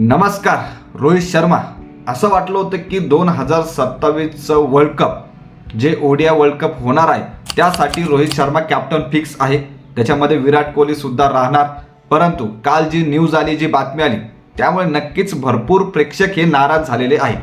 नमस्कार रोहित शर्मा. असं वाटलं होतं की दोन हजार सत्तावीसचं वर्ल्ड कप जे ओडिया वर्ल्ड कप होणार आहे त्यासाठी रोहित शर्मा कॅप्टन फिक्स आहे. त्याच्यामध्ये विराट कोहलीसुद्धा राहणार. परंतु काल जी न्यूज आली जी बातमी आली त्यामुळे नक्कीच भरपूर प्रेक्षक हे नाराज झालेले आहे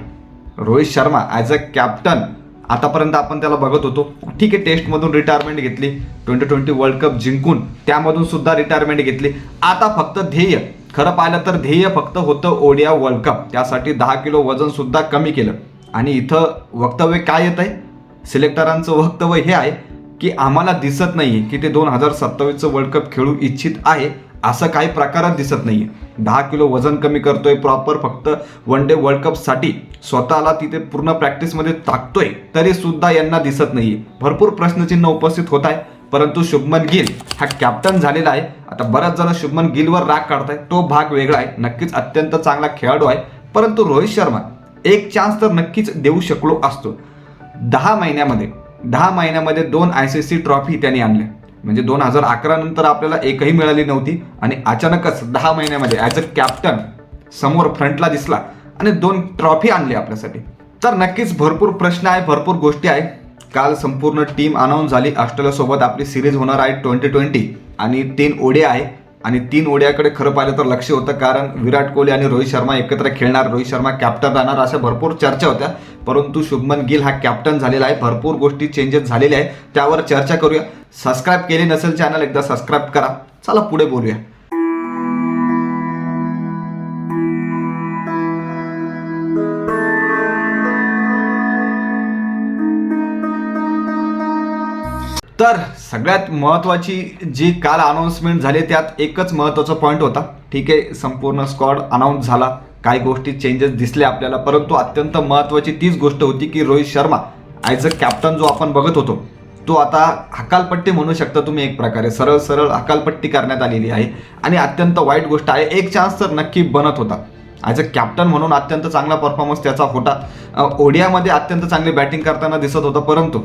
Rohit Sharma as a captain आतापर्यंत आपण त्याला बघत होतो. ठीक आहे टेस्टमधून रिटायरमेंट घेतली. ट्वेंटी ट्वेंटी वर्ल्ड कप जिंकून त्यामधून सुद्धा रिटायरमेंट घेतली. आता फक्त ध्येय खरं पाहिलं तर ध्येय फक्त होतं ओडिया वर्ल्ड कप. त्यासाठी दहा किलो वजन सुद्धा कमी केलं. आणि इथं वक्तव्य काय येत आहे? सिलेक्टरांचं वक्तव्य हे आहे की आम्हाला दिसत नाही की ते दोन हजार सत्तावीसचं वर्ल्ड कप खेळू इच्छित आहे असं काही प्रकारात दिसत नाही आहे दहा किलो वजन कमी करतोय प्रॉपर फक्त वन डे वर्ल्ड कपसाठी स्वतःला तिथे पूर्ण प्रॅक्टिसमध्ये टाकतोय तरी सुद्धा यांना दिसत नाहीये. भरपूर प्रश्नचिन्ह उपस्थित होत आहे. परंतु शुभमन गिल हा कॅप्टन झालेला आहे. आता बऱ्याच जण शुभमन गिलवर राग काढताय तो भाग वेगळा आहे. नक्कीच अत्यंत चांगला खेळाडू आहे. परंतु रोहित शर्मा एक चान्स तर नक्कीच देऊ शकलो असतो. दहा महिन्यामध्ये दहा महिन्यामध्ये दोन आय सी सी ट्रॉफी त्यांनी आणल्या म्हणजे दोन हजार अकरा नंतर आपल्याला एकही मिळाली नव्हती. आणि अचानकच दहा महिन्यामध्ये ॲज अ कॅप्टन समोर फ्रंटला दिसला आणि दोन ट्रॉफी आणली आपल्यासाठी. तर नक्कीच भरपूर प्रश्न आहे भरपूर गोष्टी आहे. काल संपूर्ण टीम अनाऊन्स झाली. ऑस्ट्रेलियासोबत आपली सिरीज होणार आहे ट्वेंटी ट्वेंटी. आणि तीन ओढे आहे. आणि तीन ओढ्याकडे खरं पाहिलं तर लक्ष होतं कारण विराट कोहली आणि रोहित शर्मा एकत्र खेळणार. रोहित शर्मा कॅप्टन राहणार अशा भरपूर चर्चा होत्या. परंतु शुभमन गिल हा कॅप्टन झालेला आहे. भरपूर गोष्टी चेंजेस झालेल्या आहे त्यावर चर्चा करूया. सबस्क्राईब केली नसेल चॅनल एकदा सबस्क्राईब करा. चला पुढे बोलूया. तर सगळ्यात महत्त्वाची जी काल अनाऊन्समेंट झाली त्यात एकच महत्त्वाचा पॉईंट होता. ठीक आहे संपूर्ण स्कॉड अनाऊन्स झाला. काही गोष्टी चेंजेस दिसले आपल्याला. परंतु अत्यंत महत्त्वाची तीच गोष्ट होती की Rohit Sharma as a captain जो आपण बघत होतो तो आता हकालपट्टी म्हणू शकता तुम्ही एक प्रकारे. सरळ सरळ हकालपट्टी करण्यात आलेली आहे. आणि अत्यंत वाईट गोष्ट आहे एक चान्स तर नक्की बनत होता. ॲज अ कॅप्टन म्हणून अत्यंत चांगला परफॉर्मन्स त्याचा होता. ओडियामध्ये अत्यंत चांगली बॅटिंग करताना दिसत होतं परंतु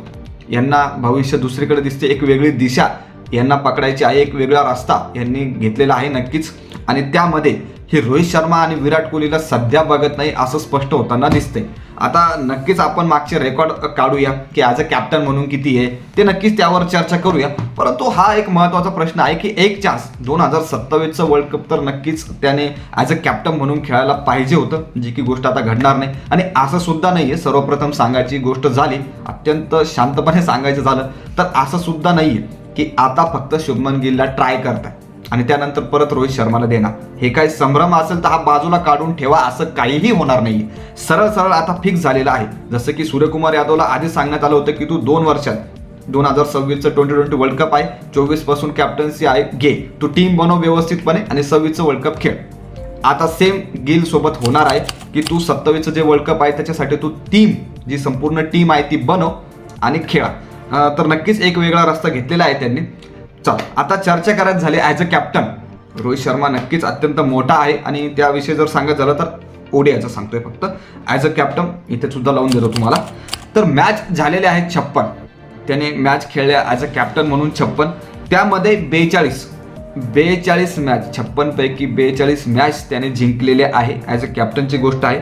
यांना भविष्य दुसरीकडे दिसते एक वेगळी दिशा. यांना पकडायची आहे एक वेगळा रस्ता यांनी घेतलेला आहे नक्कीच. आणि त्यामध्ये हे रोहित शर्मा आणि विराट कोहलीला सध्या बघत नाही असं स्पष्ट होताना दिसते आता नक्कीच आपण मागचे रेकॉर्ड काढूया की ॲज अ कॅप्टन म्हणून किती आहे ते नक्कीच त्यावर चर्चा करूया. परंतु हा एक महत्त्वाचा प्रश्न आहे की एक चान्स दोन हजार सत्तावीसचं वर्ल्ड कप तर नक्कीच त्याने ॲज अ कॅप्टन म्हणून खेळायला पाहिजे होतं जी की गोष्ट आता घडणार नाही. आणि असं सुद्धा नाही आहे सर्वप्रथम सांगायची गोष्ट झाली अत्यंत शांतपणे सांगायचं झालं तर असं सुद्धा नाही आहे की आता फक्त शुभमन गिलला ट्राय करताय. आणि त्यानंतर परत रोहित शर्माला देणार. हे काय संभ्रम असेल तर हा बाजूला काढून ठेवा असं काहीही होणार नाही सरळ सरळ आता फिक्स झालेलं आहे. जसं की सूर्यकुमार यादवला आधीच सांगण्यात आलं होतं की तू दोन वर्षात दोन हजार सव्वीसचं ट्वेंटी ट्वेंटी वर्ल्ड कप आहे चोवीसपासून कॅप्टन्सी आहे घे. तू टीम बनव व्यवस्थितपणे आणि सव्वीसचं वर्ल्ड कप खेळ. आता सेम गिल सोबत होणार आहे की तू सत्तावीसचं जे वर्ल्ड कप आहे त्याच्यासाठी तू टीम जी संपूर्ण टीम आहे ती बनव आणि खेळा. तर नक्कीच एक वेगळा रस्ता घेतलेला आहे त्यांनी. चल आता चर्चा करायला झाली as a captain Rohit Sharma नक्कीच अत्यंत मोठा आहे आणि त्याविषयी जर सांगत झालं तर ओडियाचं सांगतोय फक्त. ॲज अ कॅप्टन इथे सुद्धा लावून देतो तुम्हाला. तर मॅच झालेले आहेत छप्पन. त्याने मॅच खेळल्या ॲज अ कॅप्टन म्हणून छप्पन. त्यामध्ये बेचाळीस. बेचाळीस मॅच छप्पनपैकी बेचाळीस मॅच त्याने जिंकलेले आहे. ॲज अ कॅप्टनची गोष्ट आहे.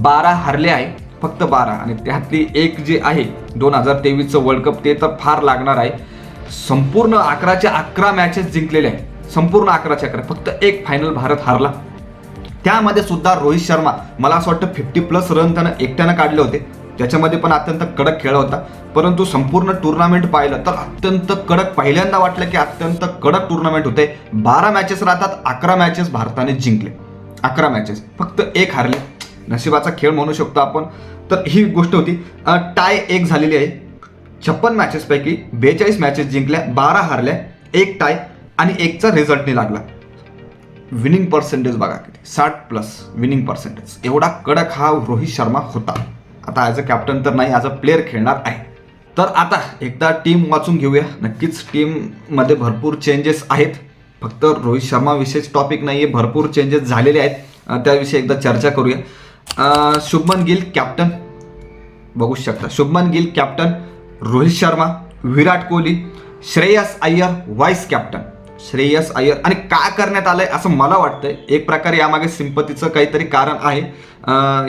बारा हरले आहे. फक्त बारा. आणि त्यातली एक जे आहे दोन हजार तेवीसचं वर्ल्ड कप ते तर फार लागणार आहे. संपूर्ण अकराच्या अकरा मॅचेस जिंकलेले आहेत. संपूर्ण अकराच्या अकरा. फक्त एक फायनल भारत हारला. त्यामध्ये सुद्धा रोहित शर्मा मला असं वाटतं फिफ्टी प्लस रन त्यानं एकट्यानं काढले होते. त्याच्यामध्ये पण अत्यंत कडक खेळ होता. परंतु संपूर्ण टुर्नामेंट पाहिलं तर अत्यंत कडक पहिल्यांदा वाटलं की अत्यंत कडक टुर्नामेंट होते. बारा मॅचेस राहतात अकरा मॅचेस भारताने जिंकले. अकरा मॅचेस फक्त एक हारले. नशिबाचा खेळ म्हणू शकतो आपण. तर ही गोष्ट होती. टाय एक झालेली आहे. छप्पन मॅचेसपैकी बेचाळीस मॅचेस जिंकल्या बारा हारल्या एक टाय आणि एकचा रिझल्टने लागला. विनिंग पर्सेंटेज बघा किती. साठ प्लस विनिंग पर्सेंटेज एवढा कडक हा रोहित शर्मा होता. आता ॲज अ कॅप्टन तर नाही ॲज अ प्लेअर खेळणार आहे. तर आता एकदा टीम वाचून घेऊया. नक्कीच टीममध्ये भरपूर चेंजेस आहेत. फक्त रोहित शर्मा विशेष टॉपिक नाही आहे भरपूर चेंजेस झालेले आहेत. त्याविषयी एकदा चर्चा करूया. शुभमन गिल कॅप्टन बघू शकता. Shubman Gill captain Rohit Sharma Virat Kohli Shreyas Iyer vice captain. Shreyas Iyer. आणि का करण्यात आलंय असं मला वाटतंय. एक प्रकारे यामागे सिंपतीचं काहीतरी कारण आहे.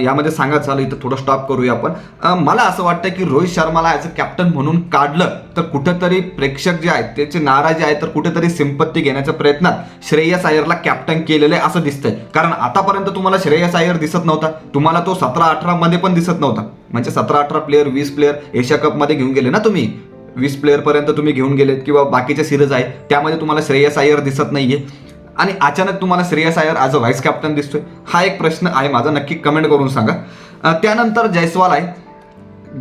यामध्ये सांगायचं झालं इथं थोडं स्टॉप करूया आपण. मला असं वाटतं की रोहित शर्माला ॲज अ कॅप्टन म्हणून काढलं तर कुठेतरी प्रेक्षक जे आहेत त्याचे नाराजी आहे तर कुठेतरी सिंपत्ती घेण्याच्या प्रयत्नात श्रेयस अय्यरला कॅप्टन केलेलं आहे असं दिसतंय. कारण आतापर्यंत तुम्हाला श्रेयस अय्यर दिसत नव्हता. तुम्हाला तो सतरा अठरा मध्ये पण दिसत नव्हता. म्हणजे सतरा अठरा प्लेअर वीस प्लेअर एशिया कपमध्ये घेऊन गेले ना तुम्ही? वीस प्लेअरपर्यंत तुम्ही घेऊन गेलेत किंवा बाकीच्या सिरीज आहे त्यामध्ये तुम्हाला श्रेयस अय्यर दिसत नाही आहे आणि अचानक तुम्हाला Shreyas Iyer as a vice captain दिसतोय. हा एक प्रश्न आहे माझा नक्की कमेंट करून सांगा. त्यानंतर जयस्वाल आहे.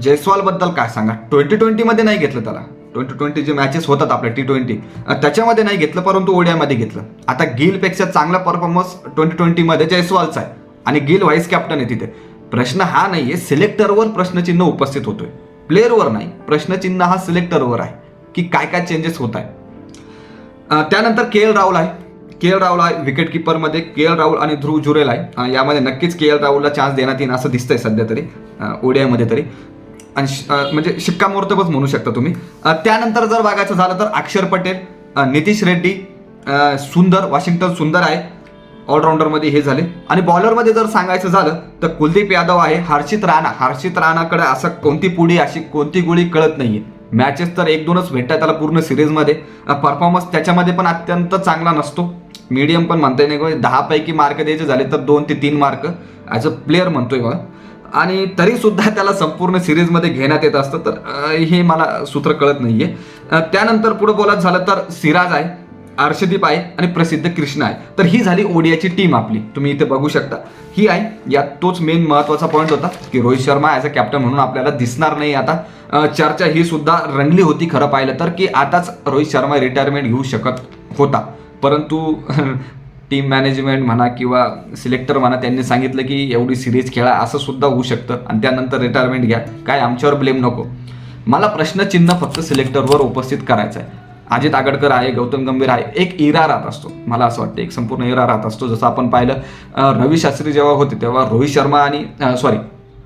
जयस्वालबद्दल काय सांगा? ट्वेंटी ट्वेंटीमध्ये नाही घेतलं त्याला. ट्वेंटी ट्वेंटी जे मॅचेस होतात आपल्या टी ट्वेंटी त्याच्यामध्ये नाही घेतलं परंतु ओडियामध्ये घेतलं. आता गिलपेक्षा चांगला परफॉर्मन्स ट्वेंटी ट्वेंटीमध्ये जयस्वालचा आहे. आणि गिल व्हाईस कॅप्टन आहे तिथे. प्रश्न हा नाही आहे सिलेक्टरवर प्रश्नचिन्ह उपस्थित होतोय. प्लेअरवर नाही प्रश्नचिन्ह हा सिलेक्टरवर आहे की काय काय चेंजेस होत आहे त्यानंतर के एल राहुल आहे. के एल राहुल आहे विकेट किपरमध्ये के एल राहुल आणि ध्रुव जुरेल आहे. यामध्ये नक्कीच के एल राहुलला चान्स देण्यात येईल असं दिसतंय सध्या तरी ओडियामध्ये तरी. आणि म्हणजे शिक्कामोर्तबच म्हणू शकता तुम्ही. त्यानंतर जर बघायचं झालं तर अक्षर पटेल नितीश रेड्डी सुंदर वॉशिंग्टन सुंदर आहे. ऑलराऊंडरमध्ये हे झाले. आणि बॉलरमध्ये जर सांगायचं झालं तर कुलदीप यादव आहे हर्षित राणा. हर्षित राणाकडे असं कोणती पुढी अशी कोणती गोळी कळत नाहीये. मॅचेस तर एक दोनच भेटतात त्याला पूर्ण सिरीजमध्ये. परफॉर्मन्स त्याच्यामध्ये पण अत्यंत चांगला नसतो. मीडियम पण म्हणता येईल. नाही दहा मार्क द्यायचे झाले तर दोन ते तीन मार्क ॲज अ प्लेअर म्हणतोय बघा. आणि तरी सुद्धा त्याला संपूर्ण सिरीजमध्ये घेण्यात येत असतं. तर हे मला सूत्र कळत नाही आहे त्यानंतर पुढं बोलायचं झालं तर सिराज आहे. अर्षदीप आहे आणि प्रसिद्ध कृष्णा आहे तर ही झाली ओडियाची टीम आपली. तुम्ही इथे बघू शकता. ही आहे यात तोच मेन महत्त्वाचा पॉईंट होता की Rohit Sharma as a captain म्हणून आपल्याला दिसणार नाही आता. चर्चा ही सुद्धा रंगली होती खरं पाहिलं तर की आताच रोहित शर्मा रिटायरमेंट घेऊ शकत होता. परंतु टीम मॅनेजमेंट म्हणा किंवा सिलेक्टर म्हणा त्यांनी सांगितलं की एवढी सिरीज खेळा असं सुद्धा होऊ शकतं आणि त्यानंतर रिटायरमेंट घ्या. काय आमच्यावर ब्लेम नको. मला प्रश्नचिन्ह फक्त सिलेक्टरवर उपस्थित करायचं आहे अजित आगडकर आहे गौतम गंभीर आहे एक इरा राहत असतो. मला असं वाटतं एक संपूर्ण इरा राहत असतो. जसं आपण पाहिलं रवी शास्त्री जेव्हा होते तेव्हा रोहित शर्मा आणि सॉरी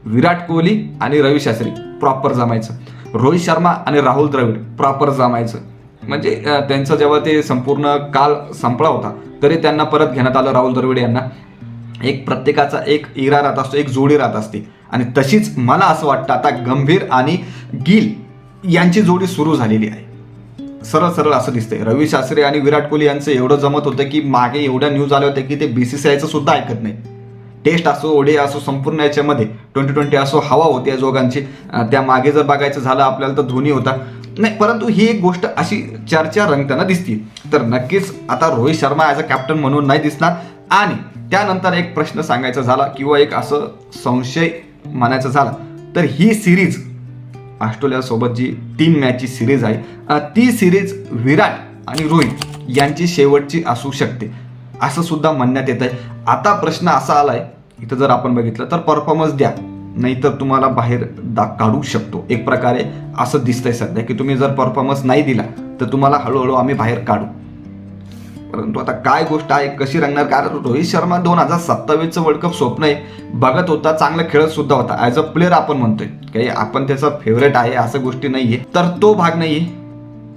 विराट कोहली आणि रवी शास्त्री प्रॉपर जमायचं. रोहित शर्मा आणि राहुल द्रविड प्रॉपर जमायचं. म्हणजे त्यांचं जेव्हा ते संपूर्ण काल संपला होता तरी त्यांना परत घेण्यात आलं राहुल द्रविड यांना. एक प्रत्येकाचा एक इरा राहत असतो एक जोडी राहत असते. आणि तशीच मला असं वाटतं आता गंभीर आणि गिल यांची जोडी सुरू झालेली आहे. सरळ सरळ असं दिसतंय. रवी शास्त्री आणि विराट कोहली यांचं एवढं जमत होतं की मागे एवढ्या न्यूज आल्या होत्या की ते बीसीसीआयचं सुद्धा ऐकत नाही टेस्ट असो ओडे असो संपूर्ण याच्यामध्ये ट्वेंटी ट्वेंटी असो हवा होती या जोगांची त्या मागे जर बघायचं झालं आपल्याला तर धोनी होता. नाही परंतु ही एक गोष्ट अशी चर्चा रंगताना दिसते. तर नक्कीच आता Rohit Sharma as a captain म्हणून नाही दिसणार. आणि त्यानंतर एक प्रश्न सांगायचा झाला किंवा एक असं संशय म्हणायचा झाला. तर ही सिरीज ऑस्ट्रेलियासोबत जी तीन मॅचची सिरीज आहे ती सिरीज विराट आणि रोहित यांची शेवटची असू शकते असं सुद्धा म्हणण्यात येत आहे आता प्रश्न असा आलाय इथं जर आपण बघितलं तर परफॉर्मन्स द्या नाहीतर तुम्हाला बाहेर दा काढू शकतो. एक प्रकारे असं दिसतंय सध्या की तुम्ही जर परफॉर्मन्स नाही दिला तर तुम्हाला हळूहळू आम्ही बाहेर काढू. परंतु आता काय गोष्ट आहे कशी रंगणार कारण रोहित शर्मा दोन हजार सत्तावीसचं वर्ल्ड कप स्वप्न आहे. बघत होता चांगला खेळत सुद्धा होता. ॲज अ प्लेअर आपण म्हणतोय काही आपण त्याचा फेवरेट आहे असं गोष्टी नाहीये. तर तो भाग नाहीये.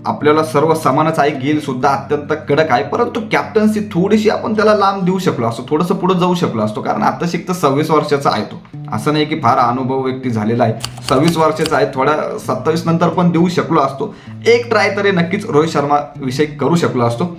आपल्याला सर्व समानच आहे गेल सुद्धा अत्यंत कडक आहे. परंतु कॅप्टन्सी थोडीशी आपण त्याला लांब देऊ शकलो असतो थोडंसं पुढे जाऊ शकलो असतो. कारण आता शिकतं सव्वीस वर्षाचा आहे तो. असं नाही की फार अनुभव व्यक्ती झालेला आहे. सव्वीस वर्षाचा आहे थोड्या सत्तावीस नंतर पण देऊ शकलो असतो. एक ट्राय तरी नक्कीच रोहित शर्मा विषय करू शकलो असतो.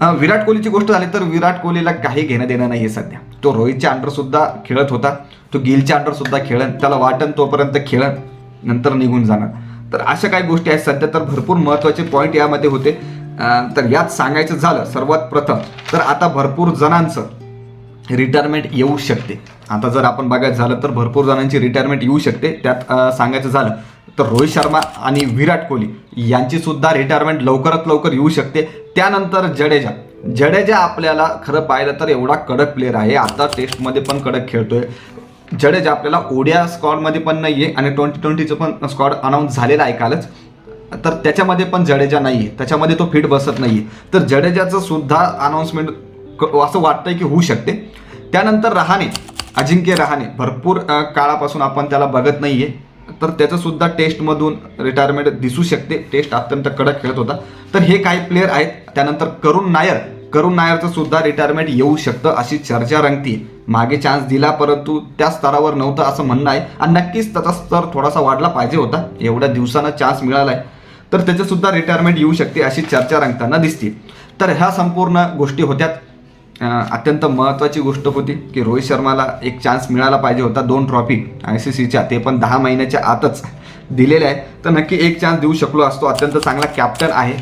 विराट कोहलीची गोष्ट झाली तर विराट कोहलीला काही घेणं देणं नाही आहे सध्या. तो रोहितच्या अंडरसुद्धा खेळत होता. तो गिलच्या अंडरसुद्धा खेळन त्याला वाटन तोपर्यंत खेळन नंतर निघून जाणार. तर अशा काही गोष्टी आहेत सध्या तर भरपूर महत्त्वाचे पॉईंट यामध्ये होते. तर यात सांगायचं झालं सर्वात प्रथम तर आता भरपूर जणांचं रिटायरमेंट येऊ शकते. आता जर आपण बघायचं झालं तर भरपूर जणांची रिटायरमेंट येऊ शकते. त्यात सांगायचं झालं तर रोहित शर्मा आणि विराट कोहली यांची सुद्धा रिटायरमेंट लवकरात लवकर येऊ शकते. त्यानंतर जडेजा. जडेजा आपल्याला खरं पाहिलं तर एवढा कडक प्लेअर आहे. आता टेस्टमध्ये पण कडक खेळतोय. जडेजा आपल्याला ओडिया स्कॉडमध्ये पण नाही आहे आणि ट्वेंटी ट्वेंटीचं पण स्कॉड अनाऊन्स झालेला आहे कालच. तर त्याच्यामध्ये पण जडेजा नाही आहे त्याच्यामध्ये तो फिट बसत नाही आहे तर जडेजाचं सुद्धा अनाऊन्समेंट असं वाटतंय की होऊ शकते. त्यानंतर रहाणे. अजिंक्य रहाणे. भरपूर काळापासून आपण त्याला बघत नाही आहे तर त्याचंसुद्धा टेस्टमधून रिटायरमेंट दिसू शकते. टेस्ट अत्यंत कडक खेळत होता. तर हे काही प्लेअर आहेत. त्यानंतर करुण नायर. करुण नायरचं सुद्धा रिटायरमेंट येऊ शकतं अशी चर्चा रंगती. मागे चान्स दिला परंतु त्या स्तरावर नव्हतं असं म्हणणं आहे. आणि नक्कीच त्याचा स्तर थोडासा वाढला पाहिजे होता. एवढ्या दिवसानं चान्स मिळाला आहे तर त्याचंसुद्धा रिटायरमेंट येऊ शकते अशी चर्चा रंगताना दिसते. तर ह्या संपूर्ण गोष्टी होत्यात. अत्यंत महत्त्वाची गोष्ट होती की रोहित शर्माला एक चान्स मिळाला पाहिजे होता दोन ट्रॉफी आय सी सीच्या ते पण दहा महिन्याच्या आतच दिलेले आहे. तर नक्की एक चान्स देऊ शकलो असतो. अत्यंत चांगला कॅप्टन आहे.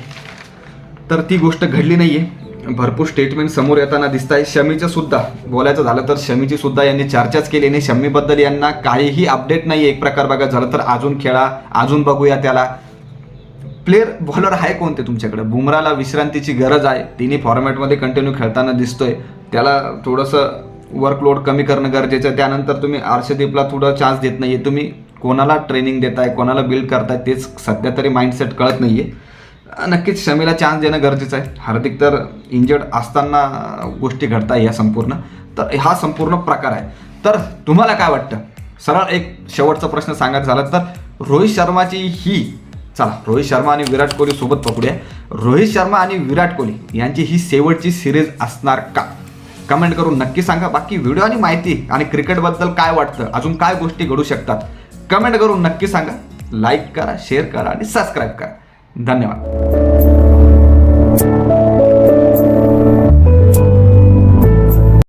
तर ती गोष्ट घडली नाही आहे भरपूर स्टेटमेंट समोर येताना दिसत आहे शमीचं सुद्धा बोलायचं झालं तर शमीची सुद्धा यांनी चर्चाच केली नाही. शमीबद्दल यांना काहीही अपडेट नाही एक प्रकार बघा झालं तर अजून खेळा अजून बघूया त्याला. प्लेअर बॉलर आहे कोणते तुमच्याकडे? बुमराला विश्रांतीची गरज आहे. तिन्ही फॉर्मॅटमध्ये कंटिन्यू खेळताना दिसतोय. त्याला थोडंसं वर्कलोड कमी करणं गरजेचं आहे. त्यानंतर तुम्ही अर्षदीपला थोडं चान्स देत नाही आहे तुम्ही कोणाला ट्रेनिंग देताय कोणाला बिल्ड करताय तेच सध्या तरी माइंडसेट कळत नाही आहे नक्कीच शमीला चान्स देणं गरजेचं आहे. हार्दिक तर इंजर्ड असताना गोष्टी घडताय या संपूर्ण. तर हा संपूर्ण प्रकार आहे. तर तुम्हाला काय वाटतं? सरळ एक शेवटचा प्रश्न सांगायचा झाला तर रोहित शर्माची ही चला रोहित शर्मा आणि विराट कोहली सोबत पकडूया रोहित शर्मा आणि विराट कोहली यांची ही शेवटची सिरीज असणार का? कमेंट करून नक्की सांगा. बाकी व्हिडिओ आणि माहिती आणि क्रिकेटबद्दल काय वाटतं? अजून काय गोष्टी घडू शकतात? कमेंट करून नक्की सांगा. लाईक करा शेअर करा आणि सबस्क्राईब करा. धन्यवाद.